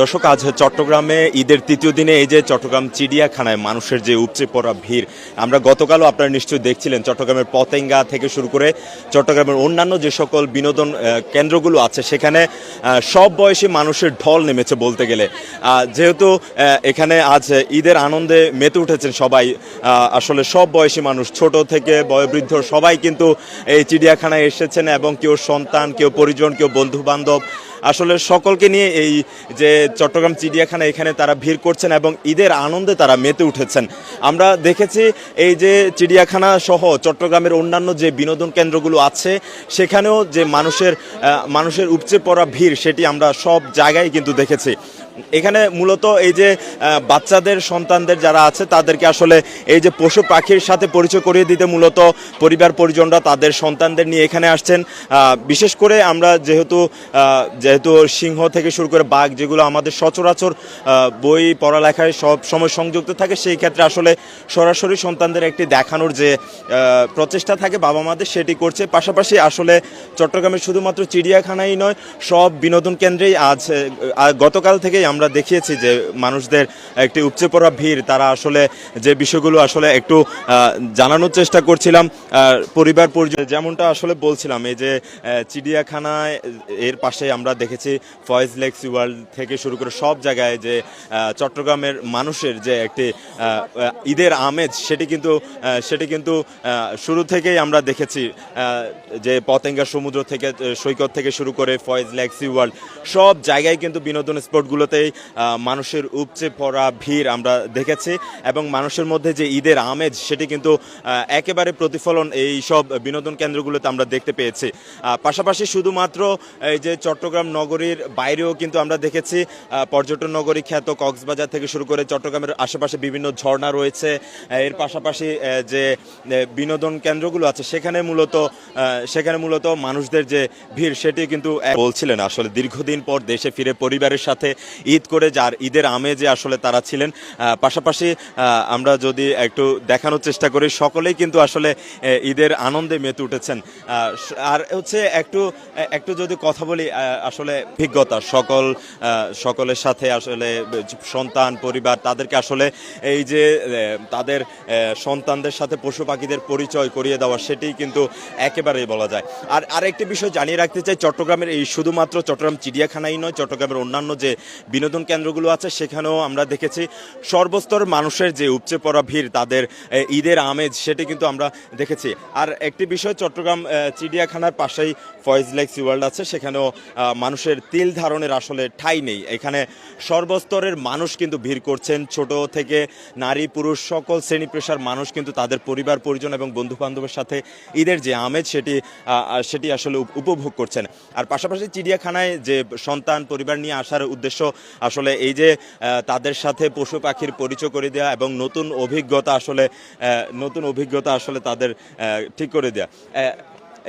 দর্শক, আজ চট্টগ্রামে ঈদের তৃতীয় দিনে এই যে চট্টগ্রাম চিড়িয়াখানায় মানুষের যে উপচে পড়া ভিড়, আমরা গতকালও আপনারা নিশ্চয়ই দেখছিলেন চট্টগ্রামের পতেঙ্গা থেকে শুরু করে চট্টগ্রামের অন্যান্য যে সকল বিনোদন কেন্দ্রগুলো আছে, সেখানে সব বয়সী মানুষের ঢল নেমেছে বলতে গেলে। যেহেতু এখানে আজ ঈদের আনন্দে মেতে উঠেছেন সবাই আসলে সব বয়সী মানুষ, ছোট থেকে বয়োবৃদ্ধ সবাই কিন্তু এই চিড়িয়াখানায় এসেছেন এবং কেউ সন্তান, কেউ পরিজন, কেউ বন্ধু বান্ধব আসলে সকলকে নিয়ে এই যে চট্টগ্রাম চিড়িয়াখানা এখানে তারা ভিড় করছেন এবং ঈদের আনন্দে তারা মেতে উঠেছেন। আমরা দেখেছি এই যে চিড়িয়াখানা সহ চট্টগ্রামের অন্যান্য যে বিনোদন কেন্দ্রগুলো আছে, সেখানেও যে মানুষের মানুষের উপচে পড়া ভিড়, সেটি আমরা সব জায়গায় কিন্তু দেখেছি। এখানে মূলত এই যে বাচ্চাদের, সন্তানদের যারা আছে, তাদেরকে আসলে এই যে পশু পাখির সাথে পরিচয় করিয়ে দিতে মূলত পরিবার পরিজনরা তাদের সন্তানদের নিয়ে এখানে আসছেন। বিশেষ করে আমরা যেহেতু যেহেতু সিংহ থেকে শুরু করে বাঘ যেগুলো আমাদের সচরাচর বই পড়ালেখায় সব সময় সংযুক্ত থাকে, সেই ক্ষেত্রে আসলে সরাসরি সন্তানদের একটি দেখানোর যে প্রচেষ্টা থাকে বাবা মাদের, সেটি করছে। পাশাপাশি আসলে চট্টগ্রামের শুধুমাত্র চিড়িয়াখানাই নয়, সব বিনোদন কেন্দ্রেই আজ গতকাল গতকাল থেকেই আমরা দেখিয়েছি যে মানুষদের একটি উপচে পড়া ভিড়, তারা আসলে যে বিষয়গুলো আসলে একটু জানানোর চেষ্টা করছিলাম পরিবার পরিজন যেমনটা আসলে বলছিলাম, এই যে চিড়িয়াখানায় এর পাশে আমরা দেখেছি ফয়েজ লেক্স ওয়ার্ল্ড থেকে শুরু করে সব জায়গায় যে চট্টগ্রামের মানুষের যে একটি ঈদের আমেজ, সেটি কিন্তু সেটি কিন্তু শুরু থেকেই আমরা দেখেছি যে পতেঙ্গা সমুদ্র থেকে সৈকত থেকে শুরু করে ফয়েজ লেক ওয়ার্ল্ড সব জায়গায় কিন্তু বিনোদন স্পটগুলোতেই আহ, মানুষের উপচে পড়া ভিড় আমরা দেখেছি এবং মানুষের মধ্যে যে ঈদের আমেজ সেটি কিন্তু একেবারে প্রতিফলন এই সব বিনোদন কেন্দ্রগুলোতে আমরা দেখতে পেয়েছি। পাশাপাশি শুধুমাত্র এই যে চট্টগ্রাম নগরীর বাইরেও কিন্তু আমরা দেখেছি পর্যটন নগরী খ্যাত কক্সবাজার থেকে শুরু করে চট্টগ্রামের আশেপাশে বিভিন্ন ঝর্ণা রয়েছে। এর পাশাপাশি যে বিনোদন কেন্দ্রগুলো আছে সেখানে মূলত সেখানে মূলত মানুষদের যে ভিড় সেটি কিন্তু বলছিলেন আসলে দীর্ঘদিন পর দেশে ফিরে পরিবারের সাথে ঈদ করে, যার ঈদের আমেজে আসলে তারা ছিলেন। পাশাপাশি আমরা যদি একটু দেখানোর চেষ্টা করি, সকলেই কিন্তু আসলে ঈদের আনন্দে মেতে উঠেছেন। আর হচ্ছে একটু একটু যদি কথা বলি আসলে অভিজ্ঞতা, সকল সকলের সাথে আসলে সন্তান, পরিবার, তাদেরকে আসলে এই যে তাদের সন্তানদের সাথে পশু পাখিদের পরিচয় করিয়ে দেওয়া, সেটি কিন্তু একেবারেই বলা যায়। আর আরেকটি বিষয় জানিয়ে রাখতে চাই, চট্টগ্রামের এই শুধুমাত্র চট্টগ্রাম চিড়িয়াখানাই নয়, চট্টগ্রামের অন্যান্য যে বিনোদন কেন্দ্রগুলো আছে, সেখানেও আমরা দেখেছি সর্বস্তর মানুষের যে উপচে পড়া ভিড়, তাদের ঈদের আমেজ, সেটি কিন্তু আমরা দেখেছি। আর একটি বিষয়, চট্টগ্রাম চিড়িয়াখানার পাশেই ফয়েজ লেক্স ওয়ার্ল্ড আছে, সেখানেও মানুষের তিল ধারণের আসলে ঠাই নেই। এখানে সর্বস্তরের মানুষ কিন্তু ভিড় করছেন, ছোট থেকে নারী, পুরুষ, সকল শ্রেণি পেশার মানুষ কিন্তু তাদের পরিবার, পরিজন এবং বন্ধু বান্ধবের সাথে ঈদের যে আমেজ, সেটি সেটি আসলে উপভোগ করছেন। আর পাশাপাশি চিড়িয়াখানায় যে সন্তান, পরিবার নিয়ে আসার উদ্দেশ্য আসলে এই যে তাদের সাথে পশু পাখির পরিচয় করে দেওয়া এবং নতুন অভিজ্ঞতা আসলে নতুন অভিজ্ঞতা আসলে তাদের ঠিক করে দেওয়া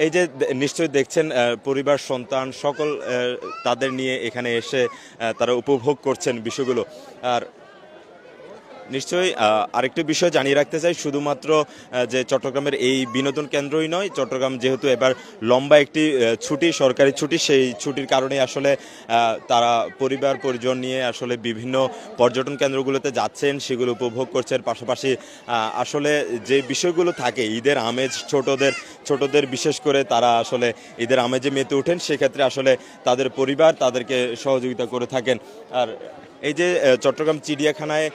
এই যে নিশ্চয়ই দেখছেন পরিবার, সন্তান সকল তাদের নিয়ে এখানে এসে তারা উপভোগ করছেন বিষয়গুলো। আর নিশ্চয়ই আরেকটি বিষয় জানিয়ে রাখতে চাই, শুধুমাত্র যে চট্টগ্রামের এই বিনোদন কেন্দ্রই নয়, চট্টগ্রাম যেহেতু এবার লম্বা একটি ছুটি, সরকারি ছুটি, সেই ছুটির কারণে আসলে তারা পরিবার, পরিজন নিয়ে আসলে বিভিন্ন পর্যটন কেন্দ্রগুলোতে যাচ্ছেন, সেগুলো উপভোগ করছেন। পাশাপাশি আসলে যে বিষয়গুলো থাকে, ঈদের আমেজ, ছোটদের ছোটদের বিশেষ করে তারা আসলে ঈদের আমেজে মেতে ওঠেন, সেক্ষেত্রে আসলে তাদের পরিবার তাদেরকে সহযোগিতা করে থাকেন। আর এই যে চট্টগ্রাম চিড়িয়াখানায়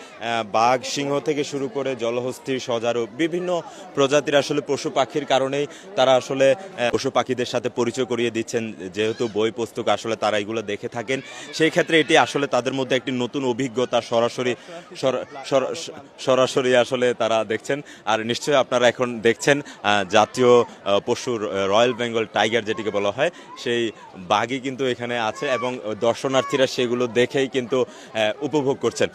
বাঘ সিংহ থেকে শুরু করে জলহস্তী, সজারু, বিভিন্ন প্রজাতির আসলে পশু পাখির কারণেই তারা আসলে পশু পাখিদের সাথে পরিচয় করিয়ে দিচ্ছেন। যেহেতু বই পুস্তক আসলে তারা এগুলো দেখে থাকেন, সেই ক্ষেত্রে এটি আসলে তাদের মধ্যে একটি নতুন অভিজ্ঞতা সরাসরি, সরা- সরা- সরাসরি আসলে তারা দেখছেন। আর নিশ্চয়ই আপনারা এখন দেখছেন জাতীয় পশুর রয়্যাল বেঙ্গল টাইগার যেটিকে বলা হয়, সেই বাঘই কিন্তু এখানে আছে এবং দর্শনার্থীরা সেগুলো দেখেই কিন্তু উপভোগ করছেন।